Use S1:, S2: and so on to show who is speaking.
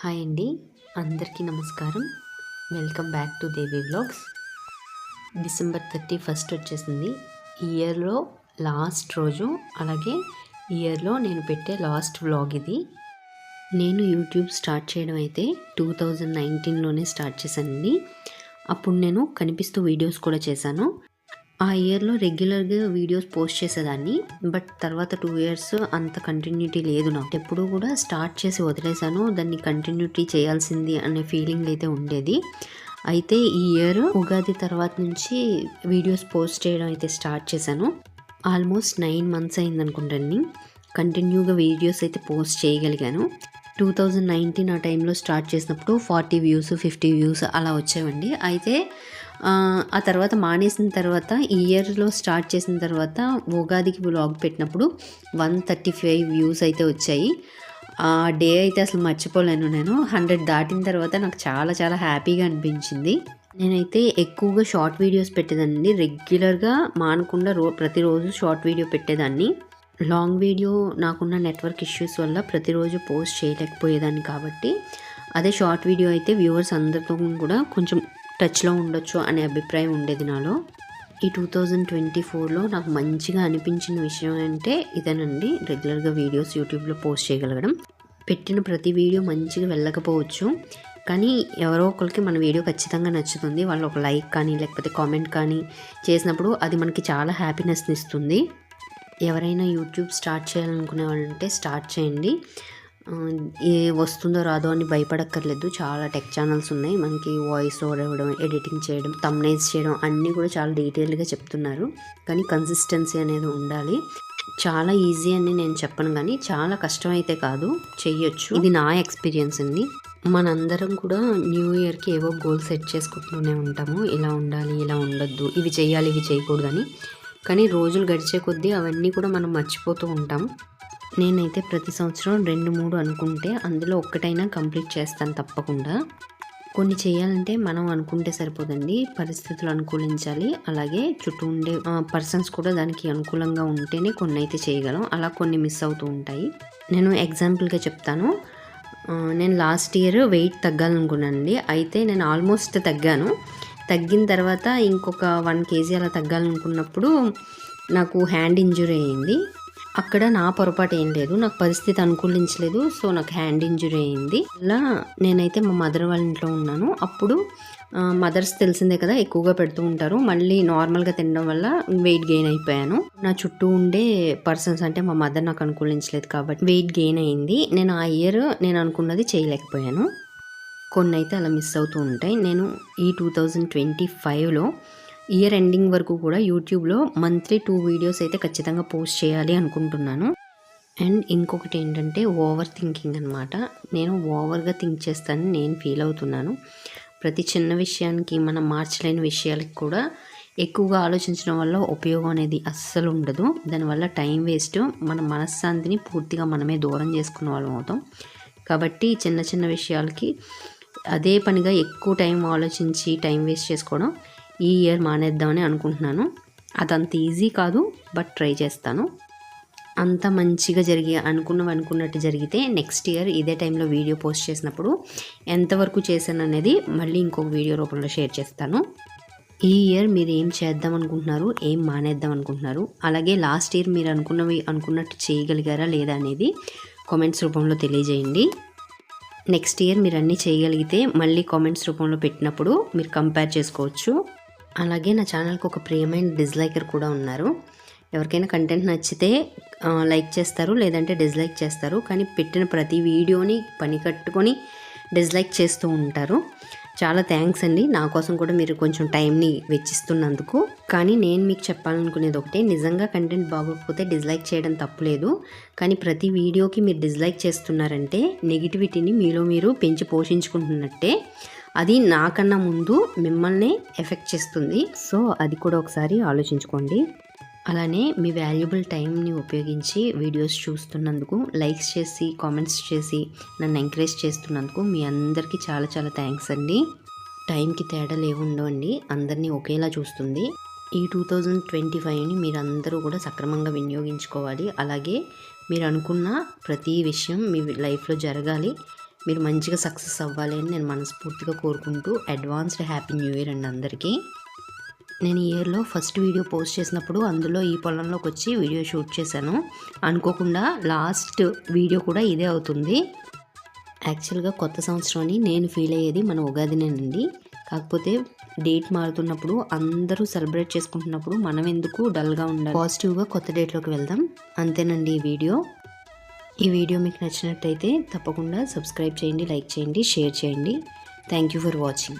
S1: Hi అండి. అందరికీ నమస్కారం. Welcome back to Devi vlogs. December thirty first వచ్చేసింది. ఇయర్లో లాస్ట్ రోజు అలాగే ఇయర్లో నేను పెట్టే లాస్ట్ వ్లాగ్ ఇది. నేను యూట్యూబ్ స్టార్ట్ చేయడం అయితే టూ థౌజండ్ నైన్టీన్లోనే స్టార్ట్ చేశానండి. అప్పుడు నేను కనిపిస్తూ వీడియోస్ కూడా చేశాను. ఆ ఇయర్లో రెగ్యులర్గా వీడియోస్ పోస్ట్ చేసేదాన్ని. బట్ తర్వాత టూ ఇయర్స్ అంత కంటిన్యూటీ లేదు నాకు. ఎప్పుడు కూడా స్టార్ట్ చేసి వదిలేశాను. దాన్ని కంటిన్యూటీ చేయాల్సింది అనే ఫీలింగ్ అయితే ఉండేది. అయితే ఈ ఇయర్ ఉగాది తర్వాత నుంచి వీడియోస్ పోస్ట్ చేయడం అయితే స్టార్ట్ చేశాను. ఆల్మోస్ట్ నైన్ మంత్స్ అయింది అనుకుంటాను కంటిన్యూగా వీడియోస్ అయితే పోస్ట్ చేయగలిగాను. టూ థౌజండ్ నైన్టీన్ ఆ టైంలో స్టార్ట్ చేసినప్పుడు ఫార్టీ వ్యూస్ ఫిఫ్టీ వ్యూస్ అలా వచ్చేవండి. అయితే ఆ, తర్వాత మానేసిన తర్వాత ఈ ఇయర్లో స్టార్ట్ చేసిన తర్వాత ఉగాదికి వ్లాగ్ పెట్టినప్పుడు వన్ థర్టీ ఫైవ్ వ్యూస్ అయితే వచ్చాయి. ఆ డే అయితే అసలు మర్చిపోలేను నేను. హండ్రెడ్ దాటిన తర్వాత నాకు చాలా చాలా హ్యాపీగా అనిపించింది. నేనైతే ఎక్కువగా షార్ట్ వీడియోస్ పెట్టేదాన్ని రెగ్యులర్గా మానకుండా రో ప్రతిరోజు షార్ట్ వీడియో పెట్టేదాన్ని. లాంగ్ వీడియో నాకున్న నెట్వర్క్ ఇష్యూస్ వల్ల ప్రతిరోజు పోస్ట్ చేయలేకపోయేదాన్ని కాబట్టి అదే షార్ట్ వీడియో అయితే వ్యూవర్స్ అందరితో కూడా కొంచెం టచ్లో ఉండొచ్చు అనే అభిప్రాయం ఉండేది నాలో. ఈ టూ థౌజండ్ ట్వంటీ ఫోర్లో నాకు మంచిగా అనిపించిన విషయం అంటే ఇదేనండి. రెగ్యులర్గా వీడియోస్ యూట్యూబ్లో పోస్ట్ చేయగలగడం. పెట్టిన ప్రతి వీడియో మంచిగా వెళ్ళకపోవచ్చు. కానీ ఎవరో ఒకరికి మన వీడియో ఖచ్చితంగా నచ్చుతుంది. వాళ్ళు ఒక లైక్ కానీ లేకపోతే కామెంట్ కానీ చేసినప్పుడు అది మనకి చాలా హ్యాపీనెస్ని ఇస్తుంది. ఎవరైనా యూట్యూబ్ స్టార్ట్ చేయాలనుకునే వాళ్ళు ఉంటే స్టార్ట్ చేయండి. ఏ వస్తుందో రాదో అని భయపడక్కర్లేదు. చాలా టెక్ ఛానల్స్ ఉన్నాయి. మనకి వాయిస్ ఓవర్ ఇవ్వడం ఎడిటింగ్ చేయడం తమ్నైజ్ చేయడం అన్నీ కూడా చాలా డీటెయిల్గా చెప్తున్నారు. కానీ కన్సిస్టెన్సీ అనేది ఉండాలి. చాలా ఈజీ అని నేను చెప్పను కానీ చాలా కష్టం అయితే కాదు. చెయ్యొచ్చు. ఇది నా ఎక్స్పీరియన్స్ అండి. మనందరం కూడా న్యూ ఇయర్కి ఏవో గోల్ సెట్ చేసుకుంటూనే ఉంటాము. ఇలా ఉండాలి ఇలా ఉండొద్దు. ఇవి చేయాలి ఇవి చేయకూడదని కానీ రోజులు గడిచే కొద్దీ అవన్నీ కూడా మనం మర్చిపోతూ ఉంటాం. నేనైతే ప్రతి సంవత్సరం రెండు మూడు అనుకుంటే అందులో ఒక్కటైనా కంప్లీట్ చేస్తాను తప్పకుండా. కొన్ని చేయాలంటే మనం అనుకుంటే సరిపోదండి. పరిస్థితులు అనుకూలించాలి. అలాగే చుట్టూ ఉండే పర్సన్స్ కూడా దానికి అనుకూలంగా ఉంటేనే కొన్ని అయితే చేయగలం. అలా కొన్ని మిస్ అవుతూ ఉంటాయి. నేను ఎగ్జాంపుల్గా చెప్తాను. నేను లాస్ట్ ఇయర్ వెయిట్ తగ్గాలనుకున్నానండి. అయితే నేను ఆల్మోస్ట్ తగ్గాను. తగ్గిన తర్వాత ఇంకొక వన్ కేజీ అలా తగ్గాలనుకున్నప్పుడు నాకు హ్యాండ్ ఇంజురీ అయింది అక్కడ నా పొరపాటు ఏం లేదు. నాకు పరిస్థితి అనుకూలించలేదు. సో నాకు హ్యాండ్ ఇంజురీ అయింది. అలా నేనైతే మా మదర్ వాళ్ళ ఇంట్లో ఉన్నాను. అప్పుడు మదర్స్ తెలిసిందే కదా ఎక్కువగా పెడుతూ ఉంటారు. మళ్ళీ నార్మల్గా తినడం వల్ల వెయిట్ గెయిన్ అయిపోయాను. నా చుట్టూ ఉండే పర్సన్స్ అంటే మా మదర్ నాకు అనుకూలించలేదు కాబట్టి వెయిట్ గెయిన్ అయింది. నేను ఆ ఇయర్ నేను అనుకున్నది చేయలేకపోయాను. కొన్ని అయితే అలా మిస్ అవుతూ ఉంటాయి. నేను ఈ టూ థౌజండ్ ట్వంటీ ఫైవ్లో ఇయర్ ఎండింగ్ వరకు కూడా యూట్యూబ్లో మంత్లీ టూ వీడియోస్ అయితే ఖచ్చితంగా పోస్ట్ చేయాలి అనుకుంటున్నాను. అండ్ ఇంకొకటి ఏంటంటే ఓవర్ థింకింగ్ అనమాట నేను ఓవర్గా థింక్ చేస్తానని నేను ఫీల్ అవుతున్నాను. ప్రతి చిన్న విషయానికి మనం మార్చలేని విషయాలకి కూడా ఎక్కువగా ఆలోచించడం వల్ల ఉపయోగం అనేది అస్సలు ఉండదు. దానివల్ల టైం వేస్ట్. మన మనశ్శాంతిని పూర్తిగా మనమే దూరం చేసుకున్న వాళ్ళం అవుతాం. కాబట్టి చిన్న చిన్న విషయాలకి అదే పనిగా ఎక్కువ టైం ఆలోచించి టైం వేస్ట్ చేసుకోవడం ఈ ఇయర్ మానేద్దామని అనుకుంటున్నాను. అదంత ఈజీ కాదు బట్ ట్రై చేస్తాను. అంత మంచిగా జరిగి అనుకున్నవి అనుకున్నట్టు జరిగితే నెక్స్ట్ ఇయర్ ఇదే టైంలో వీడియో పోస్ట్ చేసినప్పుడు ఎంతవరకు చేశాను అనేది మళ్ళీ ఇంకొక వీడియో రూపంలో షేర్ చేస్తాను. ఈ ఇయర్ మీరు ఏం చేద్దాం అనుకుంటున్నారు ఏం మానేద్దాం అనుకుంటున్నారు అలాగే లాస్ట్ ఇయర్ మీరు అనుకున్నవి అనుకున్నట్టు చేయగలిగారా లేదా అనేది కామెంట్స్ రూపంలో తెలియజేయండి. నెక్స్ట్ ఇయర్ మీరు అన్నీ చేయగలిగితే మళ్ళీ కామెంట్స్ రూపంలో పెట్టినప్పుడు మీరు కంపేర్ చేసుకోవచ్చు. అలాగే నా ఛానల్కి ఒక ప్రియమైన డిస్లైకర్ కూడా ఉన్నారు. ఎవరికైనా కంటెంట్ నచ్చితే లైక్ చేస్తారు లేదంటే డిస్లైక్ చేస్తారు. కానీ పెట్టిన ప్రతి వీడియోని పని కట్టుకొని డిస్లైక్ చేస్తూ ఉంటారు. చాలా థ్యాంక్స్ అండి. నా కోసం కూడా మీరు కొంచెం టైంని వెచ్చిస్తున్నందుకు. కానీ నేను మీకు చెప్పాలనుకునేది ఒకటే నిజంగా కంటెంట్ బాగోకపోతే డిస్లైక్ చేయడం తప్పులేదు కానీ ప్రతి వీడియోకి మీరు డిస్లైక్ చేస్తున్నారంటే నెగిటివిటీని మీలో మీరు పెంచి పోషించుకుంటున్నట్టే. అది నాకన్నా ముందు మిమ్మల్ని ఎఫెక్ట్ చేస్తుంది. సో అది కూడా ఒకసారి ఆలోచించుకోండి. అలానే మీ వాల్యుబుల్ టైంని ఉపయోగించి వీడియోస్ చూస్తున్నందుకు లైక్స్ చేసి కామెంట్స్ చేసి నన్ను ఎంకరేజ్ చేస్తున్నందుకు మీ అందరికీ చాలా చాలా థ్యాంక్స్ అండి. టైంకి తేడా లేవుండో అండి అందరినీ ఒకేలా చూస్తుంది. ఈ టూ థౌజండ్ ట్వంటీ ఫైవ్ని మీరందరూ కూడా సక్రమంగా వినియోగించుకోవాలి. అలాగే మీరు అనుకున్న ప్రతి విషయం మీ లైఫ్లో జరగాలి. మీరు మంచిగా సక్సెస్ అవ్వాలి అని నేను మనస్ఫూర్తిగా కోరుకుంటూ అడ్వాన్స్డ్ హ్యాపీ న్యూ ఇయర్ అండి అందరికీ. నేను ఇయర్లో ఫస్ట్ వీడియో పోస్ట్ చేసినప్పుడు అందులో ఈ పొలంలోకి వచ్చి వీడియో షూట్ చేశాను. అనుకోకుండా లాస్ట్ వీడియో కూడా ఇదే అవుతుంది. యాక్చువల్గా కొత్త సంవత్సరాన్ని నేను ఫీల్ అయ్యేది మన ఉగాదినేనండి. కాకపోతే డేట్ మారుతున్నప్పుడు అందరూ సెలబ్రేట్ చేసుకుంటున్నప్పుడు మనం ఎందుకు డల్గా ఉండాలి? పాజిటివ్గా కొత్త డేట్లోకి వెళ్దాం. అంతేనండి ఈ వీడియో. ఈ వీడియో మీకు నచ్చినట్టయితే తప్పకుండా సబ్స్క్రైబ్ చేయండి లైక్ చేయండి షేర్ చేయండి. Thank you for watching